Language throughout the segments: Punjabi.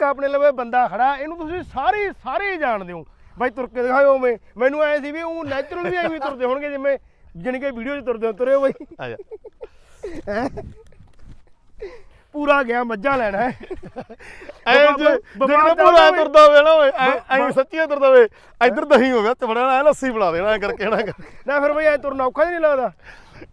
ਇੱਕ ਆਪਣੇ ਲਵੇ ਬੰਦਾ ਖੜਾ ਇਹਨੂੰ ਤੁਸੀਂ ਸਾਰੇ ਸਾਰੇ ਹੀ ਜਾਣਦੇ ਹੋ। ਬਾਈ ਤੁਰ ਕੇ ਦਿਖਾਓ ਉਵੇਂ। ਮੈਨੂੰ ਐ ਸੀ ਵੀ ਉਹ ਨੈਚੁਰਲ ਵੀ ਐਵੇਂ ਹੀ ਤੁਰਦੇ ਹੋਣਗੇ ਜਿਵੇਂ ਜਾਣੀ ਕਿ ਵੀਡੀਓ 'ਚ ਤੁਰਦੇ ਹੋ ਤੁਰੇ ਹੋ ਬਾਈ। ਆ ਜਾ। ਹੈਂ? ਪੂਰਾ ਗਿਆ ਮੱਝਾਂ ਲੈਣਾ ਹੈ? ਐ ਜੇ ਜਿਹੜਾ ਪੂਰਾ। ਤੁਰਦਾ ਹੋਵੇ ਨਾ ਓਏ ਐ ਸੱਚੀ ਤੁਰਦਾ ਹੋਵੇ ਇੱਧਰ ਦਹੀਂ ਹੋ ਗਿਆ ਤੇ ਬੜਾ ਐ ਲੱਸੀ ਬਣਾ ਦੇਣਾ ਐ ਕਰਕੇ ਨਾ ਫਿਰ ਬਈ ਐ ਤੁਰਨਾ ਔਖਾ ਨਹੀਂ ਲੱਗਦਾ।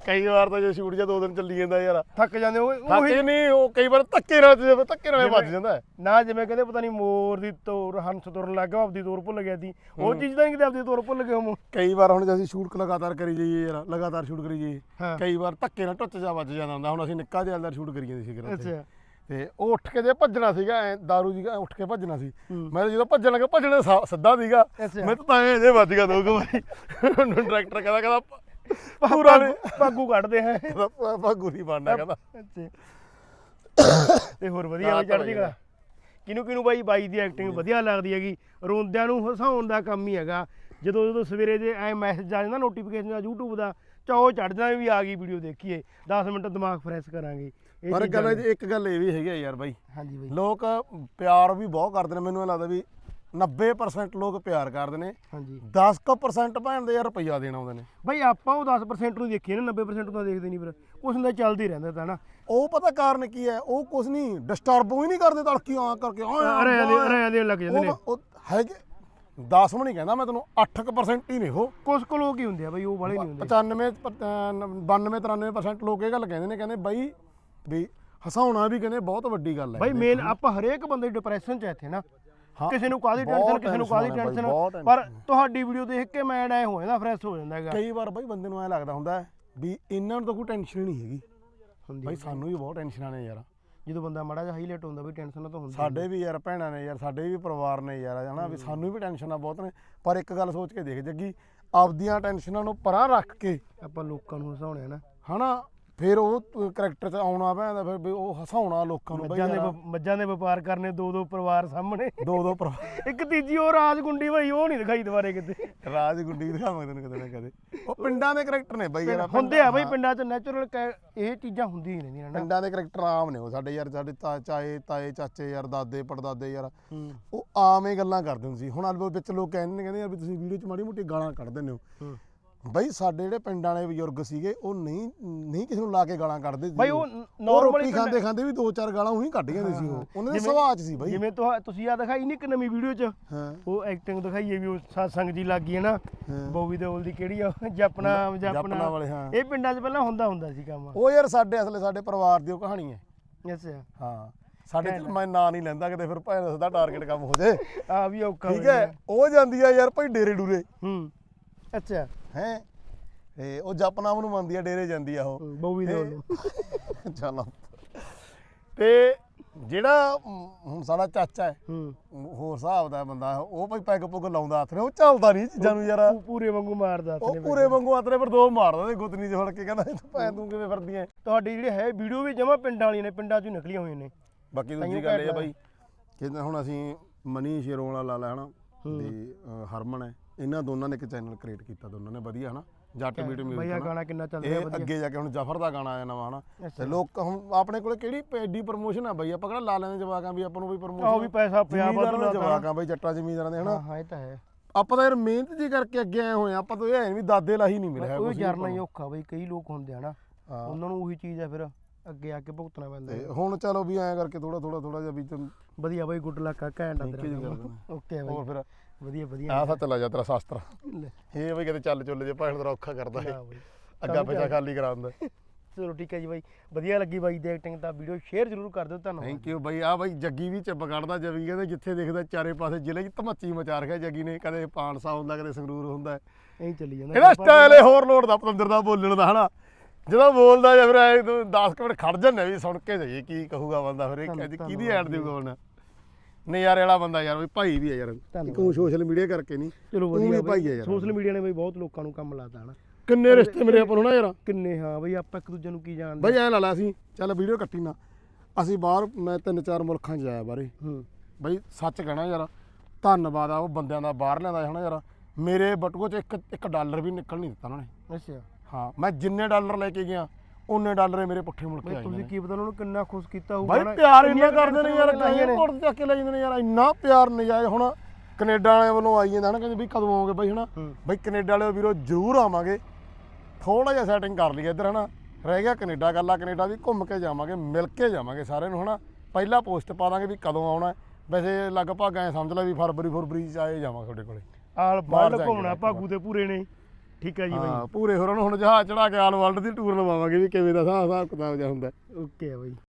ਕਈ ਵਾਰ ਤਾਂ ਜੇ ਸ਼ੂਟ ਜਾਂ ਦੋ ਦਿਨ ਚੱਲੀ ਜਾਂਦਾ ਯਾਰ। ਥੱਕ ਜਾਂਦੇ ਹੋ ਥੱਕੇ ਨਹੀਂ ਉਹ ਕਈ ਵਾਰ ਧੱਕੇ ਨਾਲ ਧੱਕੇ ਨਾਲ ਵੱਜ ਜਾਂਦਾ। ਨਾ ਜਿਵੇਂ ਕਹਿੰਦੇ ਪਤਾ ਨਹੀਂ ਮੋਰ ਦੀ ਤੋਰ ਹੰਸ ਤੁਰਨ ਲੱਗ ਗਿਆ ਆਪਦੀ ਤੋਰ ਭੁੱਲ ਗਿਆ ਸੀ। ਉਹ ਚੀਜ਼ ਤਾਂ ਕਿਤੇ ਆਪਦੀ ਤੋਰ ਭੁੱਲ ਗਏ ਹੋਮੋ ਕਈ ਵਾਰ ਹੁਣ ਜੇ ਅਸੀਂ ਸ਼ੂਟ ਲਗਾਤਾਰ ਕਰੀ ਜਾਈਏ ਯਾਰ ਲਗਾਤਾਰ ਸ਼ੂਟ ਕਰੀ ਜਾਈਏ। ਕਈ ਵਾਰ ਧੱਕੇ ਨਾਲ ਟੁੱਟ ਜਾ ਵੱਜ ਜਾਂਦਾ ਹੁੰਦਾ। ਹੁਣ ਅਸੀਂ ਨਿੱਕਾ ਜਿਹਾ ਅੰਦਰ ਸ਼ੂਟ ਕਰੀ ਜਾਂਦੇ ਸੀ ਕਿਤੇ। ਅੱਛਾ। ਤੇ ਉਹ ਉੱਠ ਕੇ ਜੇ ਭੱਜਣਾ ਸੀਗਾ ਐ ਦਾਰੂ ਜੀ ਉੱਠ ਕੇ ਭੱਜਣਾ ਸੀ। ਮੈਂ ਤਾਂ ਜਦੋਂ ਭੱਜਣ ਲੱਗਾ ਭੱਜਣਾ ਸਿੱਧਾ ਸੀਗਾ। ਮੈਂ ਤਾਂ ਤਾਂ ਐ ਜੇ ਵੱਜ ਗਿਆ ਦੋ ਕੁ ਵਾਰੀ। ਡਾਇਰੈਕਟਰ ਕਹਿੰਦਾ ਕਹਿੰਦਾ ਪੂਰਾ ਪਾਗੂ ਕੱਢਦੇ ਹੈ ਭਾਗੂ ਨਹੀਂ ਬਣਨਾ ਕਹਿੰਦਾ। ਤੇ ਹੋਰ ਵਧੀਆ ਵੀ ਚੜਦੀ ਤਾਂ ਕਲਾ। ਕਿਨੂੰ ਕਿਨੂੰ ਬਾਈ? ਬਾਈ ਦੀ ਐਕਟਿੰਗ ਵਧੀਆ ਲੱਗਦੀ ਹੈਗੀ। ਰੋਂਦਿਆਂ ਨੂੰ ਹਸਾਉਣ ਦਾ ਕੰਮ ਹੀ ਹੈਗਾ। ਜਦੋਂ ਜਦੋਂ ਸਵੇਰੇ ਜੇ ਐ ਮੈਸੇਜ ਆ ਜਾਂਦਾ ਨੋਟੀਫਿਕੇਸ਼ਨ ਆ YouTube ਦਾ ਚਾਹੋ ਚੜ ਜਾਂਦਾ ਵੀ ਆ ਗਈ ਵੀਡੀਓ ਦੇਖੀਏ। 10 ਮਿੰਟ ਦਿਮਾਗ ਫਰੈਸ਼ ਕਰਾਂਗੇ। ਪਰ ਗੱਲ। ਇੱਕ ਗੱਲ ਇਹ ਵੀ ਹੈਗੀ ਆ ਯਾਰ ਬਾਈ। ਹਾਂਜੀ ਬਾਈ। ਲੋਕ ਪਿਆਰ ਵੀ ਬਹੁਤ ਕਰਦੇ ਨੇ। ਮੈਨੂੰ ਇਹ ਲੱਗਦਾ ਵੀ 90% ਲੋਕ ਪਿਆਰ ਕਰਦੇ ਨੇ। ਹਾਂਜੀ। 10% ਭੈਣ ਦੇ ਯਾਰ ਰੁਪਈਆ ਦੇਣ ਆਉਂਦੇ ਨੇ। ਬਾਈ ਆਪਾਂ ਉਹ 10% ਨੂੰ ਦੇਖੀਏ ਨਾ 90% ਤਾਂ ਦੇਖਦੇ ਨਹੀਂ ਫਿਰ। ਕੁਛ ਹੁੰਦਾ ਚੱਲਦਾ ਹੀ ਰਹਿੰਦਾ ਤਾਂ ਨਾ। ਉਹ ਪਤਾ ਕਾਰਨ ਕੀ ਹੈ? ਉਹ ਕੁਝ ਨਹੀਂ ਡਿਸਟਰਬ ਹੀ ਨਹੀਂ ਕਰਦੇ ਤੜਕੀ ਆ ਕਰਕੇ ਆ ਅਰੇ ਅਰੇ ਦੇ ਲੱਗ ਜਾਂਦੇ ਨੇ। ਉਹ ਹੈਗੇ। 10 ਵੀ ਨਹੀਂ ਕਹਿੰਦਾ ਮੈਂ ਤੈਨੂੰ 8% ਹੀ ਨੇ ਉਹ। ਕੁਛ ਕੁ ਲੋਕ ਹੀ ਹੁੰਦੇ ਆ ਬਾਈ ਉਹ ਵਾਲੇ ਨਹੀਂ ਹੁੰਦੇ। 95 92 93% ਲੋਕ ਇਹ ਗੱਲ ਕਹਿੰਦੇ ਨੇ ਕਹਿੰਦੇ ਬਾਈ ਵੀ ਹਸਾਉਣਾ ਵੀ ਕਹਿੰਦੇ ਬਹੁਤ ਵੱਡੀ ਗੱਲ ਹੈ। ਬਾਈ ਮੇਨ ਆਪਾਂ ਹਰੇਕ ਬੰਦੇ ਡਿਪਰੈਸ਼ਨ ਚ ਇੱਥੇ ਨਾ। ਹਾਂ, ਕਿਸੇ ਨੂੰ ਬਹੁਤ ਟੈਨਸ਼ਨ ਕਿਸੇ ਨੂੰ tension ਬਾਈ, ਟੈਨਸ਼ਨ ਬਹੁਤ ਪਰ ਤੁਹਾਡੀ ਵੀਡੀਓ ਦੇਖ ਕੇ ਮੈਂ ਐ ਹੋ ਜਾਂਦਾ ਫਰੈਸ਼ ਹੋ ਜਾਂਦਾ ਹੈਗਾ। ਕਈ ਵਾਰ ਬਾਈ ਬੰਦੇ ਨੂੰ ਐ ਲੱਗਦਾ ਹੁੰਦਾ ਹੈ ਵੀ ਇਹਨਾਂ ਨੂੰ ਤਾਂ ਕੋਈ ਟੈਨਸ਼ਨ ਹੀ ਨਹੀਂ ਹੈਗੀ। ਹੁੰਦੀ ਬਾਈ ਸਾਨੂੰ ਵੀ ਬਹੁਤ ਟੈਨਸ਼ਨਾਂ ਨੇ ਯਾਰ। ਜਦੋਂ ਬੰਦਾ ਮਾੜਾ ਜਿਹਾ ਹਾਈਲਾਈਟ ਹੁੰਦਾ ਬਈ ਟੈਨਸ਼ਨ ਤਾਂ ਹੁੰਦੀ ਸਾਡੇ ਵੀ ਯਾਰ ਭੈਣਾਂ ਨੇ ਯਾਰ ਸਾਡੇ ਵੀ ਪਰਿਵਾਰ ਨੇ ਯਾਰ ਹਨਾ ਵੀ ਸਾਨੂੰ ਵੀ ਟੈਨਸ਼ਨਾਂ ਬਹੁਤ ਨੇ। ਪਰ ਇੱਕ ਗੱਲ ਸੋਚ ਕੇ ਦੇਖ ਜੱਗੀ ਆਪਦੀਆਂ ਟੈਨਸ਼ਨਾਂ ਨੂੰ ਪਰਾਂ ਰੱਖ ਕੇ ਆਪਾਂ ਲੋਕਾਂ ਨੂੰ ਹਸਾਉਣੇ ਆ ਨਾ। ਹਨਾ ਫਿਰ ਉਹ ਕਰੈਕਟਰ 'ਚ ਆਉਣਾ ਪੈਂਦਾ ਫਿਰ ਵੀ ਉਹ ਹਸਾਉਣਾ ਲੋਕਾਂ ਨੂੰ ਬਈ ਮੱਝਾਂ ਦੇ ਯਾਰ। ਵਪ- ਮੱਝਾਂ ਦੇ ਵਪਾਰ ਕਰਨੇ ਦੋ ਦੋ ਪਰਿਵਾਰ ਸਾਹਮਣੇ। ਦੋ ਦੋ ਪਰਿਵਾਰ। ਇੱਕ ਤੀਜੀ ਉਹ ਰਾਜਗੁੰਡੀ ਭਾਈ ਉਹ ਨਹੀਂ ਦਿਖਾਈ ਦੁਬਾਰੇ ਕਿਤੇ। ਰਾਜ ਗੁੱਡੀ ਦਿਖਾਵਾਂਗੇ ਤੈਨੂੰ ਕਦੇ ਨਾ ਕਦੇ ਉਹ ਪਿੰਡਾਂ ਦੇ ਕਰੈਕਟਰ ਨੇ ਬਈ ਯਾਰ ਹੁੰਦੇ ਆ ਬਈ ਪਿੰਡਾਂ 'ਚ ਨੈਚੁਰਲ ਇਹ ਚੀਜ਼ਾਂ ਹੁੰਦੀਆਂ ਹੀ ਰਹਿੰਦੀਆਂ ਨਾ ਪਿੰਡਾਂ ਦੇ ਕਰੈਕਟਰ ਆਮ ਨੇ ਉਹ ਸਾਡੇ ਯਾਰ ਸਾਡੇ ਤਾ- ਚਾਏ ਤਾਏ ਚਾਚੇ ਯਾਰ ਦਾਦੇ ਪੜਦਾਦੇ ਯਾਰ। ਉਹ ਆਮ ਹੀ ਗੱਲਾਂ ਕਰਦੇ ਹੁੰਦੇ ਸੀ। ਹੁਣ ਅਲਬੋ ਵਿੱਚ ਲੋਕ ਕਹਿੰਦੇ ਨੇ ਕਹਿੰਦੇ ਯਾਰ ਵੀ ਤੁਸੀਂ ਵੀਡੀਓ 'ਚ ਮਾੜੀ ਮੋਟੀ ਗਾਲਾਂ ਕੱਢ ਦਿੰਦੇ ਹੋ। ਹੂੰ। ਬਈ ਸਾਡੇ ਜਿਹੜੇ ਪਿੰਡਾਂ ਵਾਲੇ ਬਜ਼ੁਰਗ ਸੀਗੇ ਉਹ ਨਹੀਂ ਨਹੀਂ ਕਿਸੇ ਨੂੰ ਲਾ ਕੇ ਗਾਲਾਂ ਕੱਢਦੇ ਸੀ। ਬਈ ਉਹ ਰੋਟੀ ਖਾਂਦੇ ਖਾਂਦੇ ਵੀ ਦੋ ਚਾਰ ਗਾਲਾਂ ਉਹੀ ਕੱਢ ਜਾਂਦੇ ਸੀ ਉਹ। ਉਹਨਾਂ ਦੇ ਸੁਭਾਅ 'ਚ ਸੀ ਬਈ। ਜਿਵੇਂ ਤੁਸੀਂ ਆ ਦਿਖਾਈ ਨਹੀਂ ਇੱਕ ਨਵੀਂ ਵੀਡੀਓ 'ਚ? ਹਾਂ। ਉਹ ਐਕਟਿੰਗ ਦਿਖਾਈਏ ਵੀ ਉਹ ਸਾਸੰਗ ਜੀ ਲੱਗ ਹੈ ਨਾ। ਬੋਵੀ ਦੇਓਲ ਦੀ ਕਿਹੜੀ ਆ? ਜਪਨਾ ਜਪਨਾ ਵਾਲੇ, ਹਾਂ। ਇਹ ਪਿੰਡਾਂ 'ਚ ਪਹਿਲਾਂ ਹੁੰਦਾ ਹੁੰਦਾ ਸੀ ਕੰਮ। ਉਹ ਯਾਰ ਸਾਡੇ ਅਸਲੇ ਸਾਡੇ ਪਰਿਵਾਰ ਦੀ ਉਹ ਕਹਾਣੀ ਹੈ। ਅੱਛਾ। ਹਾਂ। ਸਾਡੇ ਚ ਮੈਂ ਨਾਂ ਨਹੀਂ ਲੈਂਦਾ ਕਿਤੇ ਫਿਰ ਭਾਵੇਂ ਸਦਾ ਟਾਰਗੇਟ ਕੰਮ ਹੋ ਜੇ। ਆ ਵੀ ਔਖਾ ਠੀਕ ਹੈ ਉਹ ਜਾਂਦੀ ਆ ਯਾਰ ਭਾਈ ਡੇਰੇ ਡੂਰੇ। ਹੂੰ। ਅੱਛਾ। ਹੈ? ਤੇ ਉਹ ਜਪਨਾਮ ਨੂੰ ਮੰਨਦੀ ਆ ਡੇਰੇ ਜਾਂਦੀ ਆ ਉਹ। ਬੋਵੀ ਦੇਓਲ ਨੂੰ ਚੱਲ ਤੇ ਜਿਹੜਾ ਹੁਣ ਸਾਡਾ ਚਾਚਾ ਹੈ ਹੋਰ ਹਿਸਾਬ ਦਾ ਬੰਦਾ ਉਹ ਭਾਈ ਪੈਗ ਪੁੱਗ ਲਾਉਂਦਾ ਹੱਥ ਨੇ ਉਹ ਚੱਲਦਾ ਨਹੀਂ ਚੀਜ਼ਾਂ ਨੂੰ ਯਾਰ। ਪੂਰੇ ਵਾਂਗੂ ਮਾਰਦਾ ਉਹ ਆਪਣੇ ਪੂਰੇ ਵਾਂਗੂ ਹੱਥ ਨੇ ਪਰ ਦੋ ਮਾਰਦਾ ਤੇ ਗੁੱਤਨੀ ਚ ਫੜ ਕੇ ਕਹਿੰਦਾ ਤੂੰ ਭੈਣ ਤੂੰ ਕਿਵੇਂ ਫਿਰਦੀ ਐ? ਤੁਹਾਡੀ ਜਿਹੜੀ ਹੈ ਵੀਡੀਓ ਵੀ ਜਮਾ ਪਿੰਡਾਂ ਵਾਲੀਆਂ ਨੇ ਪਿੰਡਾਂ 'ਚੋਂ ਨਿਕਲੀਆਂ ਹੋਈਆਂ ਨੇ। ਬਾਕੀ ਦੂਜੀ ਗੱਲ ਇਹ ਆ ਬਾਈ ਕਿ ਹੁਣ ਅਸੀਂ ਮਨੀ ਸ਼ੇਰੋਂ ਵਾਲਾ ਲਾ ਲਿਆ ਹਨਾ? ਤੇ ਹਰਮਨ ਹੈ। ਇਹਨਾਂ ਦੋਨਾਂ ਨੇ ਇੱਕ ਚੈਨਲ ਕ੍ਰੀਏਟ ਕੀਤਾ ਦੋਨਾਂ ਨੇ ਵਧੀਆ ਹਨਾ? ਜੱਟ ਬਈ ਮਿਊਜ਼ਿਕ ਆ ਹਨਾ? ਗਾਣਾ ਕਿੰਨਾ ਚੱਲ ਰਿਹਾ ਇਹ ਵਧੀਆ? ਅੱਗੇ ਜਾ ਕੇ ਹੁਣ ਜਫਰ ਦਾ ਗਾਣਾ ਆਇਆ ਨਵਾਂ ਹਨਾ। ਤੇ ਲੋਕ ਹੁਣ ਆਪਣੇ ਕੋਲੇ ਕਿਹੜੀ ਐਡੀ ਪ੍ਰੋਮੋਸ਼ਨ ਆ ਬਈ? ਆਪਾਂ ਕਿਹੜਾ ਲਾ ਲੈਂਦੇ ਜਵਾਕਾਂ ਵੀ ਆਪਾਂ ਨੂੰ ਵੀ ਪ੍ਰੋਮੋਸ਼ਨ ਆਹੋ ਵੀ ਪੈਸਾ ਪਿਆ ਜ਼ਿਮੀਂਦਾਰਾਂ ਵਾਧੂ ਦੇ ਲਾਤਾ। ਜਵਾਕਾਂ ਬਈ ਜੱਟਾਂ ਜ਼ਮੀਨਦਾਰਾਂ ਦੇ ਹਨਾ? ਹਾਂ ਇਹ ਤਾਂ ਹੈ। ਆਪਾਂ ਤਾਂ ਯਾਰ ਮਿਹਨਤ ਜੀ ਕਰਕੇ ਅੱਗੇ ਆਏ ਹੋਏ ਆ। ਆਪਾਂ ਤਾਂ ਇਹ ਨੀ ਵੀ ਦਾਦੇ ਲਾਹੀ ਨਹੀਂ ਮਿਲਿਆ ਉਹ ਵੀ ਜਰਨਾ ਹੀ ਔਖਾ ਬਈ ਕਈ ਲੋਕ ਹੁੰਦੇ ਆ ਨਾ। ਹਾਂ। ਉਹਨਾਂ ਨੂੰ ਉਹੀ ਚੀਜ਼ ਆ ਫਿਰ ਅੱਗੇ ਆ ਕੇ ਭੁਗਤਣਾ ਪੈਂਦਾ ਹੁਣ ਚਲੋ ਵੀ ਐਂ ਕਰਕੇ ਥੋੜਾ ਥੋੜਾ ਥੋੜਾ ਜਿਹਾ ਵੀ ਵਧੀਆ ਬਈ ਗੁੱਡ ਲੱਕ ਆ ਘੈਂਟ। ਕਰਦੇ ਓਕੇ ਹੋਰ ਬਈ। ਫਿਰ ਵਧੀਆ ਵਧੀਆ ਆ ਸੱਚ ਲਾ ਜਾ ਤੇਰਾ ਸ਼ਾਸਤਰ। ਲੈ, ਇਹ ਬਈ ਕਿਤੇ ਚੱਲ ਚੁੱਲ ਜੇ ਭਾਣ ਤੇਰਾ ਔਖਾ ਕਰਦਾ ਹੈ। ਬਈ। ਅੱਗਾ ਪਿੱਛਾ ਖਾਲੀ ਕਰਾਉਂਦਾ ਚਲੋ ਠੀਕ ਹੈ ਜੀ ਬਾਈ। ਵਧੀਆ ਲੱਗੀ ਬਾਈ ਦੀ ਐਕਟਿੰਗ ਤਾਂ। ਵੀਡੀਓ ਸ਼ੇਅਰ ਜ਼ਰੂਰ ਕਰ ਦਿਓ ਧੰਨਵਾਦ। ਥੈਂਕ ਯੂ ਬਈ। ਆ ਬਈ ਜੱਗੀ ਵੀ ਚਿੱਪ ਕੱਢਦਾ ਜਵੀ ਕਹਿੰਦੇ ਜਿੱਥੇ ਦੇਖਦਾ ਚਾਰੇ ਪਾਸੇ ਜ਼ਿਲ੍ਹੇ 'ਚ ਧਮੱਚੀ ਮਚਾ ਰੱਖਿਆ ਜੱਗੀ ਨੇ। ਕਦੇ ਪਾਣਸਾ ਹੁੰਦਾ ਕਦੇ ਸੰਗਰੂਰ ਹੁੰਦਾ। ਐਂ ਚੱਲੀ ਜਾਂਦਾ। ਇਹਦਾ ਸਟਾਈਲ ਏ ਹੋਰ ਲੋੜ ਦਾ ਪਤੰਦਰ ਦਾ ਬੋਲਣ ਦਾ ਹਨਾ? ਜਦੋਂ ਬੋਲਦਾ ਜਾਂ ਫਿਰ ਐ 10 ਮਿੰਟ ਖੜ ਜਾਂਦੇ ਵੀ ਸੁਣ ਕੇ ਜਾਈਏ ਕੀ ਕਹੂਗਾ ਬੰਦਾ ਫਿਰ। ਇਹ ਕਿਹਦੀ ਐਡ ਦੇਊਗਾ ਹੁਣ? ਨਜ਼ਾਰੇ ਵਾਲਾ ਬੰਦਾ ਯਾਰ ਵੀ ਭਾਈ ਵੀ ਆ ਯਾਰ। ਕਿਉਂ ਸੋਸ਼ਲ ਮੀਡੀਆ ਕਰਕੇ ਨਹੀਂ? ਚਲੋ ਤੂੰ ਵੀ ਵਧੀਆ ਭਾਈ ਆ ਬਾਈ ਯਾਰ। ਸੋਸ਼ਲ ਮੀਡੀਆ ਨੇ ਬਈ ਬਹੁਤ ਲੋਕਾਂ ਨੂੰ ਕੰਮ ਲਾਤਾ ਹਨਾ। ਕਿੰਨੇ ਰਿਸ਼ਤੇ ਮਿਲੇ ਆਪਾਂ ਨੂੰ ਨਾ ਯਾਰ। ਕਿੰਨੇ ਹਾਂ ਬਈ ਆਪਾਂ ਇੱਕ ਦੂਜੇ ਨੂੰ ਕੀ ਜਾਣਦੇ? ਬਈ ਐ ਲਾ ਲਾ ਅਸੀਂ ਚੱਲ ਵੀਡੀਓ ਕੱਟੀ ਨਾ। ਅਸੀਂ ਬਾਹਰ ਮੈਂ ਤਿੰਨ ਚਾਰ ਮੁਲਕਾਂ 'ਚ ਜਾਇਆ ਬਾਰੇ। ਹੂੰ। ਬਈ ਸੱਚ ਕਹਿਣਾ ਯਾਰ ਧੰਨਵਾਦ ਆ ਉਹ ਬੰਦਿਆਂ ਦਾ ਬਾਹਰ ਲਿਆਂਦਾ ਹਨਾ ਯਾਰ। ਮੇਰੇ ਬਟੂਏ 'ਚ ਇੱਕ ਇੱਕ ਡਾਲਰ ਵੀ ਨਿਕਲ ਨਹੀਂ ਦਿੱਤਾ ਉਹਨਾਂ ਨੇ। ਅੱਛਾ। ਹਾਂ ਮੈਂ ਜਿੰਨੇ ਡਾਲਰ ਲੈ ਕੇ ਗਿਆ ਉਹਨੇ ਡਾਲਰ ਮੇਰੇ ਪੁੱਠੇ ਮੁੜ ਕੇ ਆਏ ਤੁਸੀਂ ਨੇ। ਕੀ ਪਤਾ ਉਹਨਾਂ ਨੂੰ ਕਿੰਨਾ ਖੁਸ਼ ਕੀਤਾ ਹੋਊਗਾ ਬਾਈ ਨਾ। ਪਿਆਰ ਇੰਨਾ ਕਰਦੇ ਨੇ ਯਾਰ ਕਹੇ ਕੋਟ ਚੱਕ ਕੇ ਲੈ ਜਾਂਦੇ ਨੇ ਯਾਰ ਇੰਨਾ ਪਿਆਰ ਨਜਾਇਜ਼ ਹੁਣ ਕੈਨੇਡਾ ਵਾਲਿਆਂ ਵੱਲੋਂ ਆਈ ਜਾਂਦਾ ਹਨਾ ਕਹਿੰਦੇ ਵੀ ਕਦੋਂ ਆਓਗੇ ਬਾਈ ਹਨਾ। ਬਾਈ ਕੈਨੇਡਾ ਵਾਲਿਓ ਵੀਰੋ ਜ਼ਰੂਰ ਆਵਾਂਗੇ। ਥੋੜਾ ਜਿਹਾ ਸੈਟਿੰਗ ਕਰ ਲਈ ਇੱਧਰ ਹਨਾ? ਰਹਿ ਗਿਆ ਕੈਨੇਡਾ ਗੱਲ ਕੈਨੇਡਾ ਵੀ ਘੁੰਮ ਕੇ ਜਾਵਾਂਗੇ ਮਿਲ ਕੇ ਜਾਵਾਂਗੇ ਸਾਰਿਆਂ ਨੂੰ ਹਨਾ? ਪਹਿਲਾ ਪੋਸਟ ਪਾ ਦਾਂਗੇ ਵੀ ਕਦੋਂ ਆਉਣਾ। ਵੈਸੇ ਲਗਭਗ ਐ ਸਮਝ ਲੈ ਵੀ ਫਰਵਰੀ ਫਰਵਰੀ ਚ ਆਏ ਜਾਵਾਂਗੇ ਤੁਹਾਡੇ ਕੋਲੇ। ਆਲ ਜਾਏਂਗੇ ਘੁੰਮਣਾ। ਭਾਗੂ ਤੇ ਪੂਰੇ ਨੇ। ਠੀਕ ਹੈ ਜੀ ਬਾਈ ਹਾਂ ਪੂਰੇ ਹੋਰਾਂ ਨੂੰ ਹੁਣ ਜਹਾਜ਼ ਚੜਾ ਕੇ ਆਲ ਵਰਲਡ ਦੀ ਟੂਰ ਲਵਾਵਾਂਗੇ ਵੀ ਕਿਵੇਂ ਦਾ ਹਿਸਾਬ ਹਿਸਾਬ ਕਿਤਾਬ ਜਿਹਾ ਹੁੰਦਾ। ਓਕੇ ਆ ਬਾਈ